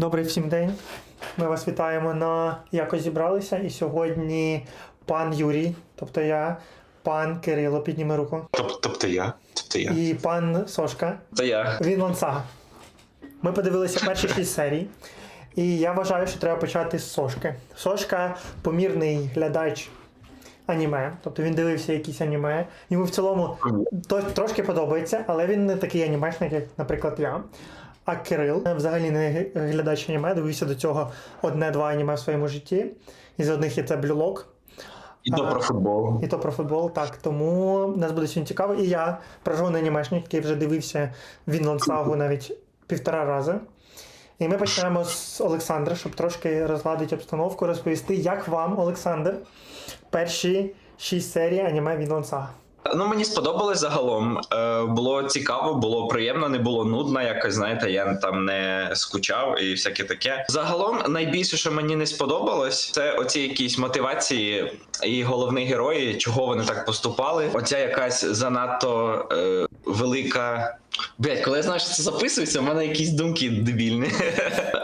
Добрий всім день. Ми вас вітаємо на якось зібралися. І сьогодні пан Юрій, тобто я, пан Кирило, підніми руку, Тобто я. Тобто я. і пан Сошка. Це я. Він Сага. Ми подивилися перші шість серій. І я вважаю, що треба почати з Сошки. Сошка помірний глядач аніме. Тобто він дивився якісь аніме. Йому в цілому то, трошки подобається, але він не такий анімешник, як, наприклад, я. А Кирил е, взагалі не глядач аніме, дивився до цього одне-два аніме в своєму житті. Із одних є це Блюлок, І то про футбол. і то про футбол, так. Тому нас буде сьогодні цікаво. І я, прожжений анімешник, який вже дивився Вінланд Сагу навіть півтора рази. І ми почнемо з Олександра, щоб трошки розгладити обстановку, розповісти, як вам, Олександр, перші шість серій аніме Вінланд Сага. Ну мені сподобалось загалом. Е, було цікаво, було приємно, не було нудно. Якось знаєте, я там не скучав і всяке таке. Загалом, найбільше, що мені не сподобалось, це оці якісь мотивації і головні герої, чого вони так поступали. Оця якась занадто е, велика. Блять, коли я знаю, що це записується, в мене якісь думки дебільні.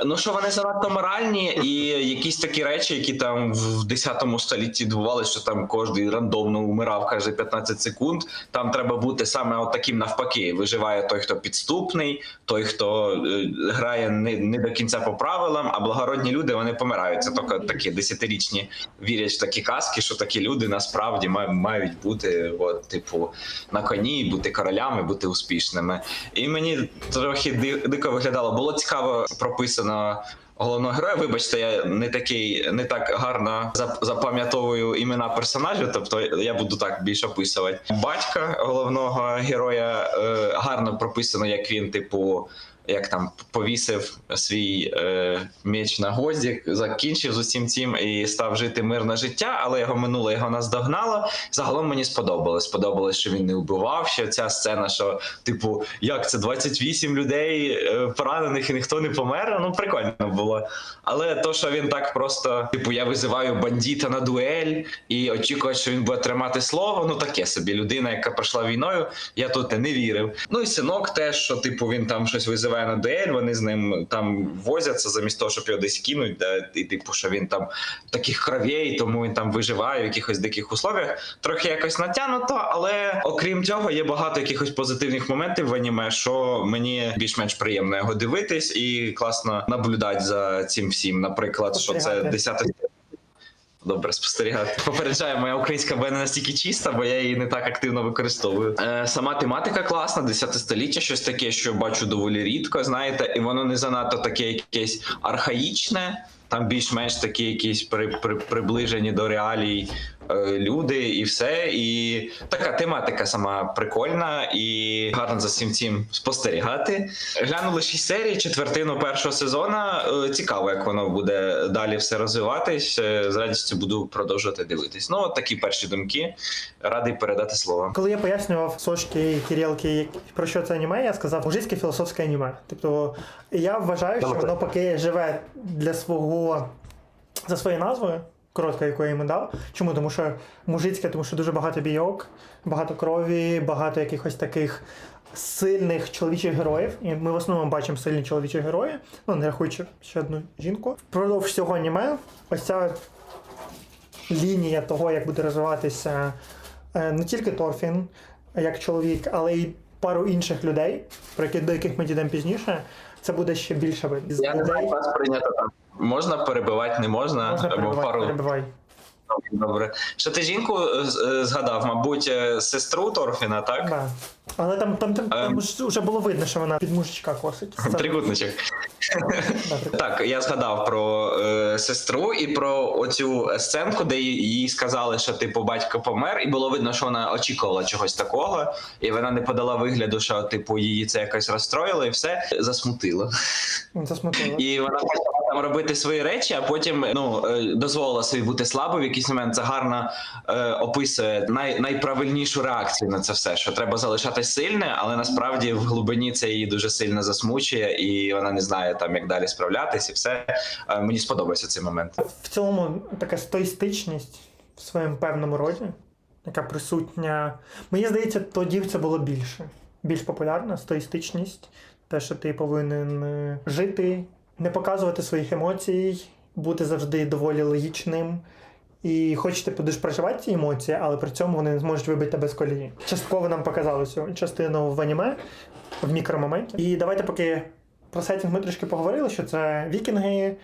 ну що вони занадто моральні, і якісь такі речі, які там в 10 столітті відбувалися, що там кожен рандомно умирав каже 15 секунд. Там треба бути саме от таким навпаки. Виживає той, хто підступний, той, хто е, грає не, не до кінця по правилам, а благородні люди вони помирають. Це тільки такі десятирічні вірять в такі казки, що такі люди насправді мають бути, от, типу, на коні, бути королями, бути успішними. І мені трохи дико виглядало. Було цікаво прописано. Головного героя, вибачте, я не такий, не так гарно запам'ятовую імена персонажів, тобто я буду так більш описувати. Батька головного героя е, гарно прописано, як він, типу, як там повісив свій е, меч на гвоздик, закінчив з усім цим і став жити мирне життя, але його минуле його наздогнало. Загалом мені сподобалось. Сподобалось, що він не вбивав. Що ця сцена, що типу, як це 28 людей е, поранених і ніхто не помер. Ну прикольно було. Але то, що він так просто, типу, я визиваю бандита на дуель і очікую, що він буде тримати слово. Ну таке собі людина, яка пройшла війною. Я тут не вірив. Ну і синок теж, що типу він там щось визиває на дуель. Вони з ним там возяться замість того, щоб його десь кинуть. Да, і типу, що він там таких кровей, тому він там виживає в якихось диких условіях. Трохи якось натягнуто, але окрім цього, є багато якихось позитивних моментів в аніме, що мені більш-менш приємно його дивитись і класно наблюдати за цим всім. Наприклад, що це Спостерігати. 10 Добре, спостерігати. Попереджаю, моя українська буде не настільки чиста, бо я її не так активно використовую. Е, сама тематика класна, 10 століття, щось таке, що бачу доволі рідко, знаєте, і воно не занадто таке якесь архаїчне. Там більш-менш такі якісь при, при, приближені до реалій люди і все. І така тематика сама прикольна і гарно за всім цим спостерігати. Глянули шість серій, четвертину першого сезона. Е, Цікаво, як воно буде далі все розвиватись. Е, З радістю буду продовжувати дивитись. Ну, от такі перші думки. Радий передати слово. Коли я пояснював Сошки і Кирилки, про що це аніме, я сказав мужицьке філософське аніме. Тобто я вважаю, що воно поки живе для свого за своєю назвою, коротко, яку я йому дав. Чому? Тому що мужицьке, тому що дуже багато бійок, багато крові, багато якихось таких сильних чоловічих героїв. І ми в основному бачимо сильні чоловічі герої, ну не рахуючи ще одну жінку. Впродовж всього аніме, ось ця лінія того, як буде розвиватися е, не тільки Торфін як чоловік, але й пару інших людей, про які до яких ми дійдемо пізніше. Це буде ще більше видно. Я не знаю, вас прийнято там. Можна перебивати, не можна. можна Або перебивати, пару перебивай. Добре. Що ти жінку е, е, згадав? Мабуть, е, сестру Торфіна, так? Да. Але там, там, там, там Ем. вже було видно, що вона під мужичка косить. Трикутничок. Так, я згадав про е, сестру і про оцю сценку, де їй сказали, що типу батько помер, і було видно, що вона очікувала чогось такого, і вона не подала вигляду, що типу її це якось розстроїло, і все засмутило. Засмутило. І вона робити свої речі, а потім ну е, дозволила собі бути слабою. В якийсь момент це гарно е, описує най, найправильнішу реакцію на це все, що треба залишатись сильне, але насправді в глибині це її дуже сильно засмучує, і вона не знає там, як далі справлятись, і все. Е, мені сподобався цей момент. В цілому така стоїстичність в своєму певному роді, яка присутня. Мені здається, тоді це було більше. Більш популярна стоїстичність, те, що ти повинен е, жити не показувати своїх емоцій, бути завжди доволі логічним. І хочете дуже переживати ці емоції, але при цьому вони не зможуть вибити тебе з колії. Частково нам показали цю частину в аніме, в мікромоменті. І давайте поки про сетінг ми трішки поговорили, що це вікінги,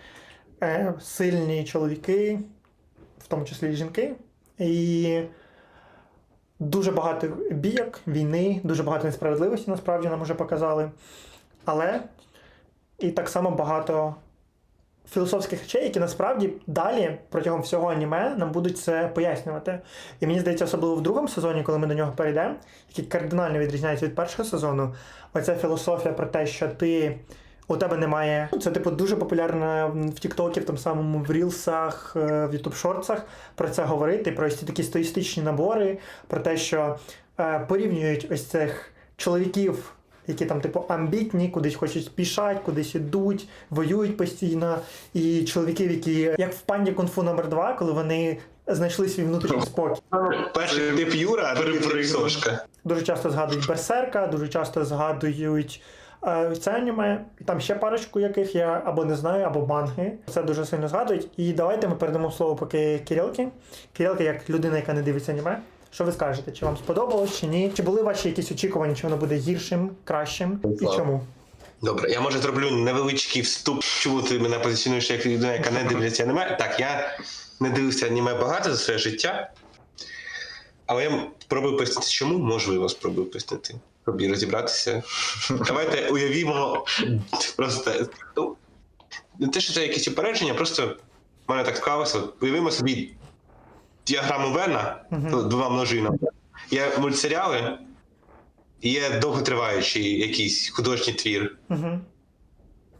е, сильні чоловіки, в тому числі і жінки. І дуже багато бійок, війни, дуже багато несправедливості насправді нам вже показали. Але і так само багато філософських речей, які насправді далі протягом всього аніме нам будуть це пояснювати. І мені здається, особливо в другому сезоні, коли ми до нього перейдемо, який кардинально відрізняється від першого сезону, оця філософія про те, що ти. У тебе немає. Ну, Це, типу, дуже популярно в Тіктокі, в тому самому в Рілсах, е, в Ютуб Шортсах про це говорити, про ось ці такі стоїстичні набори, про те, що е, порівнюють ось цих чоловіків, які там, типу, амбітні, кудись хочуть пішати, кудись ідуть, воюють постійно. І чоловіків, які, як в панді кунг-фу номер 2 коли вони знайшли свій внутрішній спокій. Перший тип Юра, а другий. Сошка. Дуже часто згадують Берсерка, дуже часто згадують е, це аніме. І Там ще парочку яких я або не знаю, або манги. Це дуже сильно згадують. І давайте ми передамо слово поки Кирилки. Кирилка, як людина, яка не дивиться аніме. Що ви скажете? Чи вам сподобалось, чи ні? Чи були ваші якісь очікування, чи воно буде гіршим, кращим? І чому? Добре, я може зроблю невеличкий вступ. Чому ти мене позиціонуєш як людина, яка не дивиться аніме? Так, я не дивився аніме багато за своє життя. Але я спробую пояснити, чому можливо спробую пояснити. Спробую розібратися. Давайте уявімо просто. Ну, не те, що це якісь упередження, просто в мене так склалося. Уявімо собі діаграму Вена Мгм. двома множинами. Є мультсеріали, є довготриваючий якийсь художній твір. Угу.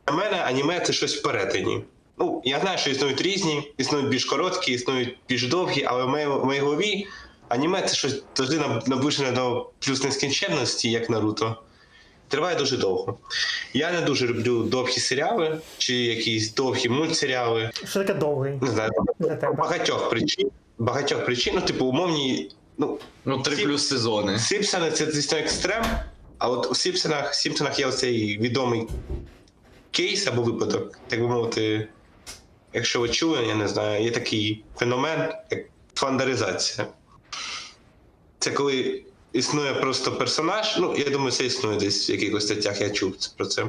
Для мене аніме це щось в перетині. Ну, я знаю, що існують різні, існують більш короткі, існують більш довгі, але в моїй, в моїй голові аніме це щось завжди наб- наближене до плюс нескінченності, як Наруто. Триває дуже довго. Я не дуже люблю довгі серіали чи якісь довгі мультсеріали. Що таке довгий Не знаю, для тебе? багатьох причин. Багатьох причин, ну, типу, умовні. Ну, Ну, три Всі- плюс сезони. Сімпсони це звісно екстрем, а от у Сімпсонах, Сімпсонах є оцей відомий кейс або випадок, так би мовити, якщо ви чули, я не знаю, є такий феномен, як фландеризація. Це коли існує просто персонаж, ну, я думаю, це існує десь в якихось статтях, я чув про це.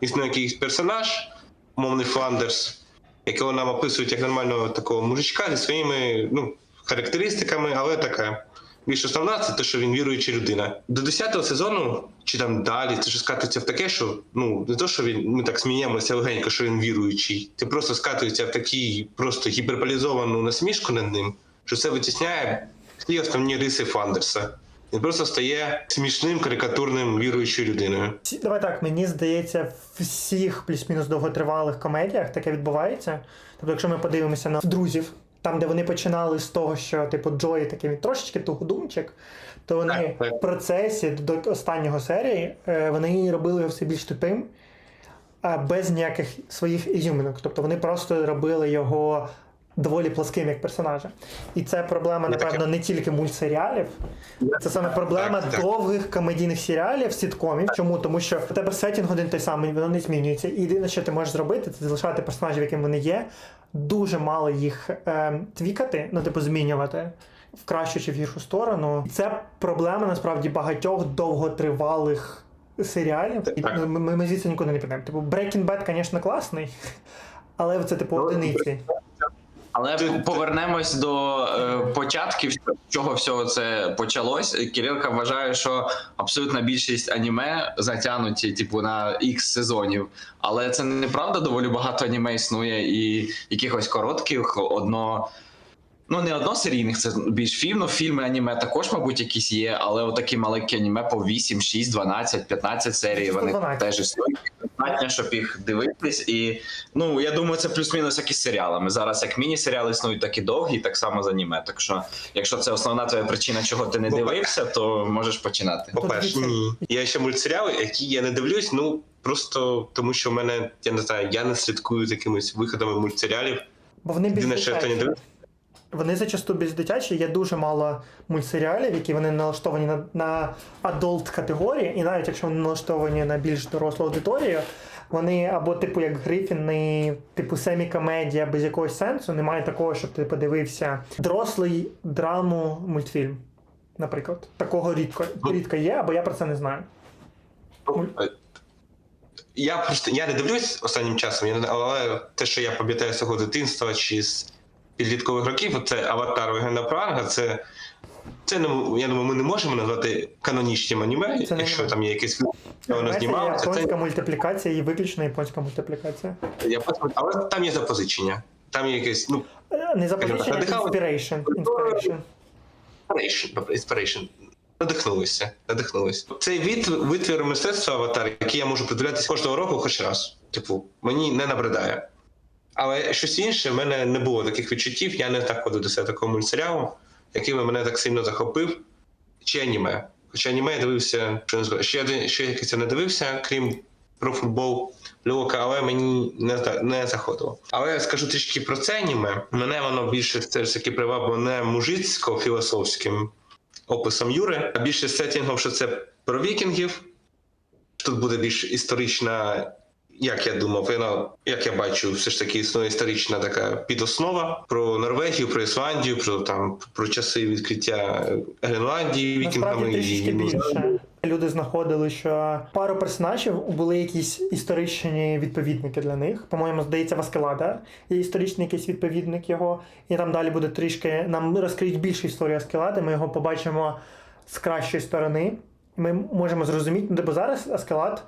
Існує якийсь персонаж, мовний Фландерс, якого нам описують як нормального такого мужичка зі своїми ну, характеристиками, але така більш основна це те, що він віруюча людина. До 10-го сезону чи там далі, це ж скатується в таке, що ну не то, що він ми так сміємося легенько, що він віруючий. Це просто скатується в такий просто гіперполізовану насмішку над ним, що це витісняє всі основні риси Фандерса. Він просто стає смішним карикатурним віруючою людиною. Давай так, мені здається, в всіх плюс-мінус довготривалих комедіях таке відбувається. Тобто, якщо ми подивимося на друзів, там, де вони починали з того, що типу Джої такий трошечки тугодумчик, то вони Так, так. в процесі до останнього серії е, вони робили його все більш тупим, а без ніяких своїх ізюминок. Тобто вони просто робили його доволі плоским як персонажа. І це проблема, напевно, не тільки мультсеріалів, це саме проблема Так, так. довгих комедійних серіалів, сіткомів. Чому? Тому що в тебе сетінг один той самий, воно не змінюється. І єдине, що ти можеш зробити, це залишати персонажів, яким вони є, дуже мало їх е, твікати, ну типу змінювати. В кращу чи в гіршу сторону. Це проблема насправді багатьох довготривалих серіалів. Так. ну, ми, ми звідси нікуди не підемо. Типу, Breaking Bad, звісно, класний, але це типу Ну, одиниці. Але Ти- повернемось до е, початків, з чого всього це почалось. Кирилка вважає, що абсолютна більшість аніме затягнуті, типу, на ікс сезонів. Але це неправда, доволі багато аніме існує і якихось коротких, одно. Ну, не односерійних, це більш фільм, ну, фільми аніме також, мабуть, якісь є, але отакі маленькі аніме по 8, 6, 12, 15 серій, вони 12. теж існують. Достатньо, щоб їх дивитись. І ну я думаю, це плюс-мінус як із серіалами. Зараз як міні-серіали існують, так і довгі, так само з аніме. Так що, якщо це основна твоя причина, чого ти не дивився, то можеш починати. По-перше, дивіться. ні. Є ще мультсеріали, які я не дивлюсь, ну просто тому, що в мене, я не знаю, я не слідкую за якимись виходами мультсеріалів. Бо вони більш я не дитячі. Вони зачасту більш дитячі, є дуже мало мультсеріалів, які вони налаштовані на, на адолт категорії, і навіть якщо вони налаштовані на більш дорослу аудиторію, Вони або, типу, як Грифіни, типу семі-комедія без якогось сенсу. Немає такого, щоб ти подивився дорослий драму мультфільм. Наприклад, такого рідко, рідко є, або я про це не знаю. Я просто я не дивлюсь останнім часом, але те, що я пам'ятаю свого дитинства чи з підліткових років, це аватар Вегена Пранга, це. Це не я думаю, ми не можемо назвати канонічним аніме, Це якщо аніме. там є якісь воно знімалося. Це японська мультиплікація і виключно японська мультиплікація. я потім- але там є запозичення. Там є якесь ну Е, Не запозичення, Надихало? inspiration. inspiration. inspiration, inspiration. Надихнулися, надихнулися. Цей від, витвір мистецтва аватар, який я можу придивлятися кожного року хоч раз. Типу, мені не набридає. Але щось інше, в мене не було таких відчуттів, я не так себе такого мультсеріалу, який мене так сильно захопив, чи аніме. Хоча аніме я дивився, що не. Ще, один- ще якийсь я не дивився, крім про футбол Льока, але мені не, не заходило. Але я скажу трішки про це аніме. Мене воно більше все ж таки привабило не мужицько-філософським описом Юри, а більше сеттінгом, що це про вікінгів. Тут буде більш історична, як я думав, воно, як я бачу, все ж таки існує історична така підоснова про Норвегію, про Ісландію, про там про часи відкриття Гренландії Насправді вікінгами і більше. Люди знаходили, що пару персонажів були якісь історичні відповідники для них. По-моєму, здається, Васкелада є історичний якийсь відповідник його. І там далі буде трішки. Нам розкриють більше історію Аскелади, ми його побачимо з кращої сторони. Ми можемо зрозуміти, ну, бо зараз Аскелад,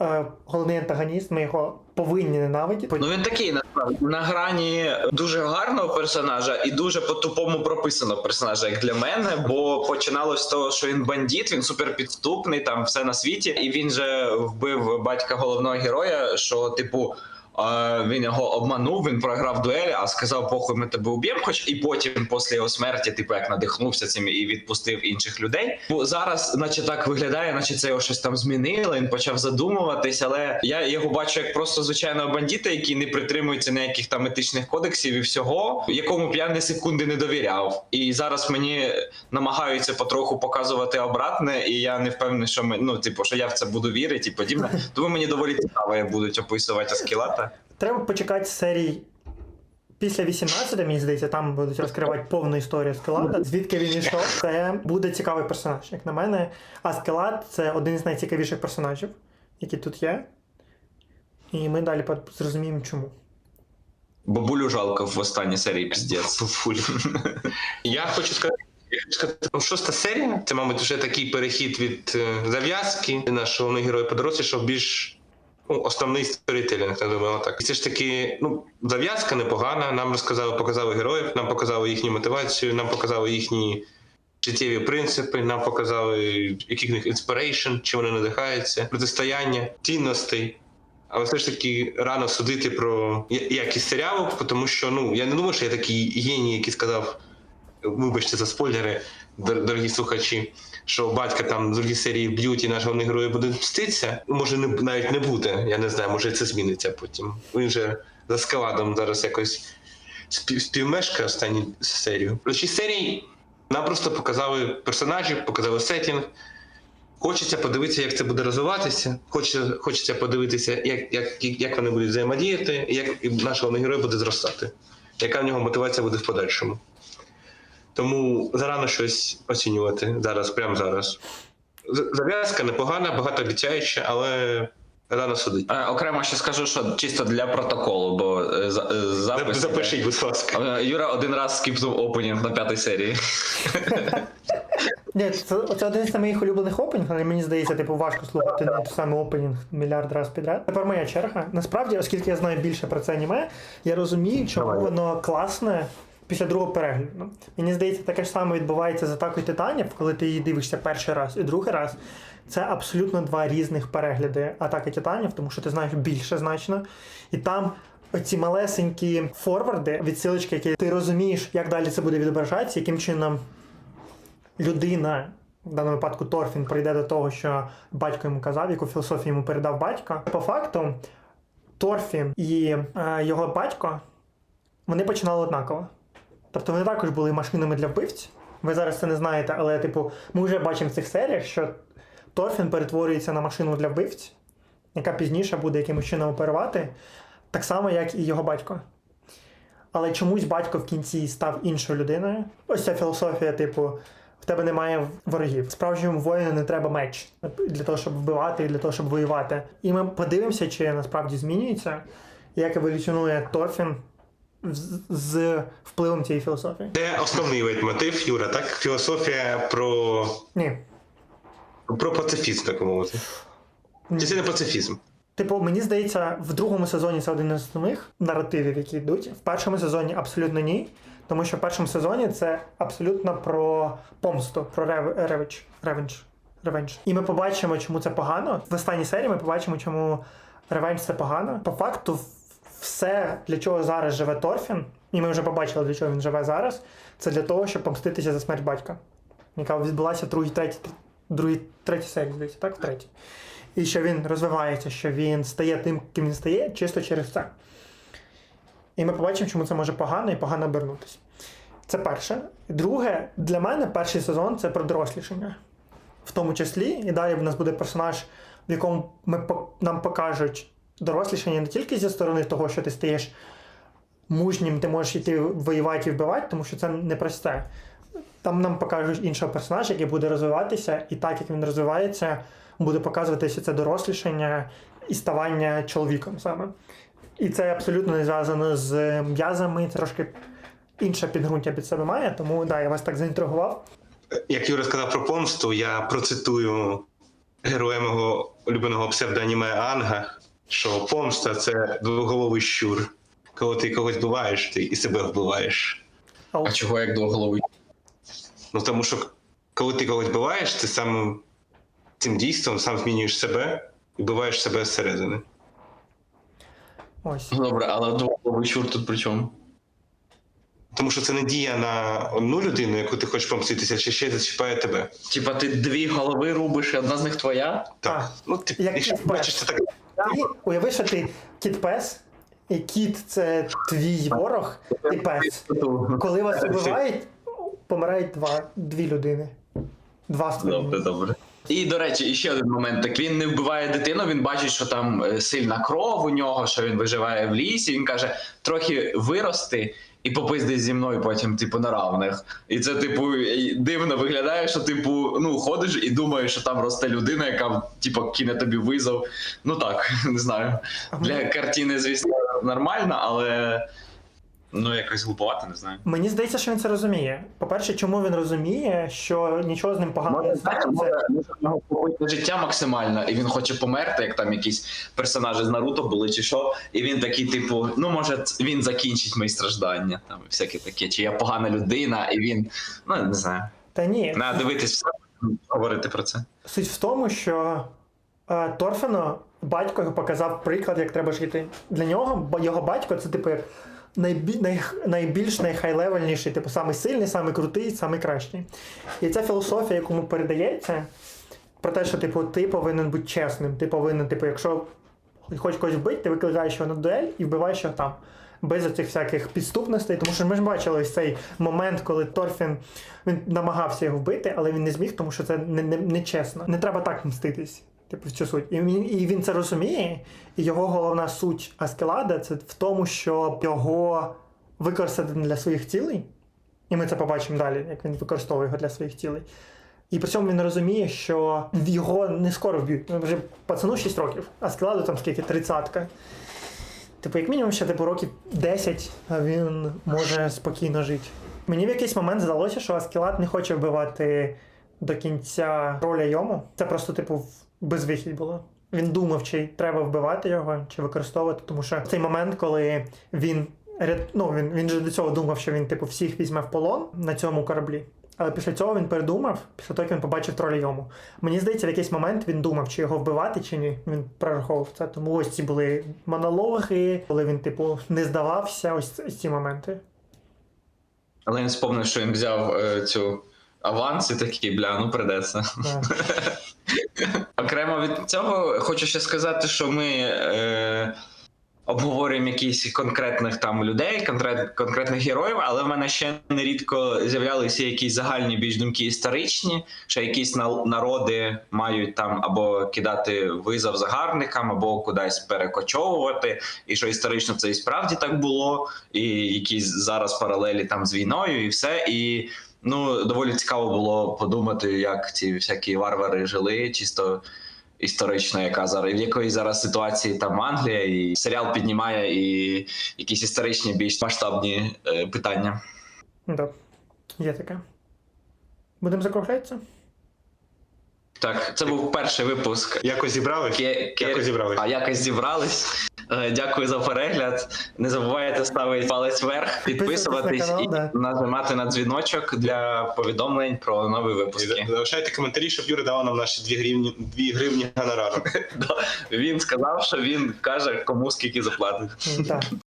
е, головний антагоніст, ми його повинні ненавидіти. Ну він такий насправді на грані дуже гарного персонажа і дуже по-тупому прописаного персонажа, як для мене. Бо починалось з того, що він бандит, він супер підступний, там все на світі, і він же вбив батька головного героя, що, типу. Він його обманув, він програв дуель, а сказав, похуй, ми тебе уб'ємо. Хоч і потім, після його смерті, типу, як надихнувся цим і відпустив інших людей. Бо зараз, наче так виглядає, наче це його щось там змінило. Він почав задумуватись, але я його бачу як просто звичайного бандита, який не притримується ніяких там етичних кодексів і всього, якому б я не секунди не довіряв. І зараз мені намагаються потроху показувати обратне, і я не впевнений, що ми ну, типу, що я в це буду вірити і подібне. Тому мені доволі цікаво, як будуть описувати Треба почекати серій після 18, мені здається, там будуть розкривати повну історію Скелада. Звідки він йшов, це буде цікавий персонаж, як на мене. А Скелад це один з найцікавіших персонажів, які тут є. І ми далі зрозуміємо, чому. Бабулю жалко в останній серії піздець. Я хочу сказати. шоста серія це, мабуть, вже такий перехід від е, зав'язки. Наш головний герой подорослішав більш ну, основний сторітелінг, називаємо так. І це ж таки, ну, зав'язка непогана. Нам розказали, показали героїв, нам показали їхню мотивацію, нам показали їхні життєві принципи, нам показали, який в них інспірейшн, чи вони надихаються, протистояння, цінностей. Але все ж таки рано судити про якість серіалу, тому що ну я не думаю, що я такий геній, який сказав, вибачте за спойлери, дор- дорогі слухачі, що батька там в другій серії б'ють і наш головний герой буде мститися. Може, не навіть не буде. Я не знаю, може це зміниться потім. Він же за скаладом зараз якось спів, співмешкає останню серію. Цій серії нам просто показали персонажів, показали сеттінг. Хочеться подивитися, як це буде розвиватися. Хочеться, хочеться подивитися, як, як, як вони будуть взаємодіяти, як наш головний герой буде зростати, яка в нього мотивація буде в подальшому. Тому зарано щось оцінювати зараз, прямо зараз. Зав'язка непогана, багатообіцяюча, але рано судить. Е, Окремо ще скажу, що чисто для протоколу, бо е, е, запис. Запишіть, будь ласка. Е, Юра один раз скіпнув опенінг на п'ятій серії. Ні, це, це один з моїх улюблених опенінгів, але мені здається, типу, важко слухати не той самий опенінг мільярд разів підряд. Тепер моя черга. Насправді, оскільки я знаю більше про це аніме, я розумію, чому воно класне після другого перегляду. Мені здається, таке ж саме відбувається з атакою титанів, коли ти її дивишся перший раз і другий раз. Це абсолютно два різних перегляди атаки титанів, тому що ти знаєш більше значно. І там оці малесенькі форварди, відсилочки, які ти розумієш, як далі це буде відображатися, яким чином людина, в даному випадку Торфін, прийде до того, що батько йому казав, яку філософію йому передав батько. По факту, Торфін і е, його батько вони починали однаково. Тобто вони також були машинами для вбивць. Ви зараз це не знаєте, але, типу, ми вже бачимо в цих серіях, що Торфін перетворюється на машину для вбивць. яка пізніше буде якимось чином оперувати, так само, як і його батько. Але чомусь батько в кінці став іншою людиною. Ось ця філософія, типу, в тебе немає ворогів. Справжньому воїну не треба меч для того, щоб вбивати і для того, щоб воювати. І ми подивимося, чи насправді змінюється, як еволюціонує Торфін з- впливом цієї філософії. Це основний лейтмотив, Юра, так? Філософія про, Ні. про пацифізм, так мовити. Чи це не пацифізм? Типу, мені здається, в другому сезоні це один із основних наративів, які йдуть. В першому сезоні абсолютно ні. Тому що в першому сезоні це абсолютно про помсту, про рев... ревич, ревенж. ревенж. І ми побачимо, чому це погано. В останній серії ми побачимо, чому ревенж це погано. По факту, все, для чого зараз живе Торфін, і ми вже побачили, для чого він живе зараз, це для того, щоб помститися за смерть батька, яка відбулася другій, третій, другій, третій серії, здається, так? В третій. І що він розвивається, що він стає тим, ким він стає, чисто через це. І ми побачимо, чому це може погано і погано обернутися. Це перше. Друге, для мене перший сезон це про дорослішання. В тому числі, і далі в нас буде персонаж, в якому ми, нам покажуть дорослішання не тільки зі сторони того, що ти стаєш мужнім, ти можеш йти воювати і вбивати, тому що це непросте. Там нам покажуть іншого персонажа, який буде розвиватися, і так як він розвивається, буде показуватися це дорослішання і ставання чоловіком саме. І це абсолютно не зв'язано з м'язами, трошки інше підґрунтя під себе має, тому да, я вас так заінтригував. Як Юра сказав про помсту, я процитую героя мого улюбленого псевдоаніме Анга, що помста це двоголовий щур. Коли ти когось вбиваєш, ти і себе вбиваєш. А чого як двоголовий? Ну тому що коли ти когось вбиваєш, ти сам цим дійством сам змінюєш себе і вбиваєш себе зсередини. ось. Ну, Добре, але двоголовий щур тут при чому? Тому що це не дія на одну людину, яку ти хочеш помститися, чи ще зачіпає тебе. Типа ти дві голови рубиш, і одна з них твоя? Так. А, ну, ти, як якщо бачиш, це так. Ти уяви, що ти кіт-пес, і кіт це твій ворог, і пес. Коли вас вбивають, помирають два, дві людини. Два Добре, створіння. добре. І до речі, ще один момент. Так він не вбиває дитину, він бачить, що там е, сильна кров у нього, що він виживає в лісі. Він каже, трохи вирости і попизди зі мною потім, типу, на равних. І це, типу, дивно виглядає, що, типу, ну, ходиш і думаєш, що там росте людина, яка, типу, кине тобі визов. Ну так, не знаю. Для картини, звісно, нормально, але. Ну, якось глуповато, не знаю. Мені здається, що він це розуміє. По-перше, чому він розуміє, що нічого з ним поганого не Може, станеться. життя максимально, і він хоче померти, як там якісь персонажі з Наруто були, чи що. І він такий, типу, ну може, він закінчить мої страждання, там всяке таке. Чи я погана людина, і він. Ну, не знаю. Та ні, Треба дивитись все, говорити про це. Суть в тому, що е, Торфено батько його показав приклад, як треба жити. Для нього бо його батько це типу як найбі, най, найбільш найхайлевельніший, типу самий сильний, самий крутий, самий кращий. І ця філософія, яку передається, про те, що типу, ти повинен бути чесним. Ти повинен, типу, якщо хочеш когось вбити, ти викликаєш його на дуель і вбиваєш його там. Без цих всяких підступностей, тому що ми ж бачили ось цей момент, коли Торфін він намагався його вбити, але він не зміг, тому що це не, не, не чесно. Не треба так мститись. Типу, цю суть. І він, і він це розуміє, і його головна суть Аскелада це в тому, щоб його використати для своїх цілей. І ми це побачимо далі, як він використовує його для своїх цілей. І при цьому він розуміє, що його не скоро вб'ють. Ну, Вже пацану 6 років, а складу там скільки тридцятка. Типу, як мінімум, ще типу років 10, а він може спокійно жити. Мені в якийсь момент здалося, що Аскелат не хоче вбивати до кінця роля йому. Це просто, типу, безвихідь було. Він думав, чи треба вбивати його, чи використовувати, тому що в цей момент, коли він ну, він, він же до цього думав, що він типу всіх візьме в полон на цьому кораблі. Але після цього він передумав, після того, як він побачив тролі йому. Мені здається, в якийсь момент він думав, чи його вбивати, чи ні. Він прораховував це. Тому ось ці були монологи, коли він, типу, не здавався, ось ці моменти. Але він спомнив, що він взяв е, цю аванс і такий, бля, ну придеться. Окремо від цього хочу ще сказати, що ми е, обговорюємо якісь конкретних там людей, конкрет, конкретних героїв, але в мене ще нерідко з'являлися якісь загальні більш думки історичні, що якісь на- народи мають там або кидати визов загарбникам, або кудись перекочовувати, і що історично це і справді так було, і якісь зараз паралелі там з війною, і все. І ну доволі цікаво було подумати, як ці всякі варвари жили, чисто історично, яка зараз в якої зараз ситуації там Англія, і серіал піднімає і якісь історичні більш масштабні е, питання. Да. Є таке. Будемо закруглятися? Так, це був перший випуск. Якось зібрали? Ке- ке- Якось зібрались. А якось зібрались. Е, Дякую за перегляд. Не забувайте ставити палець вверх, підписуватись на канал, і нажимати на дзвіночок для повідомлень про нові випуски. залишайте коментарі, щоб Юра давав нам наші 2 гривні, 2 гривні гонорару. Він сказав, що він каже, кому скільки заплатить.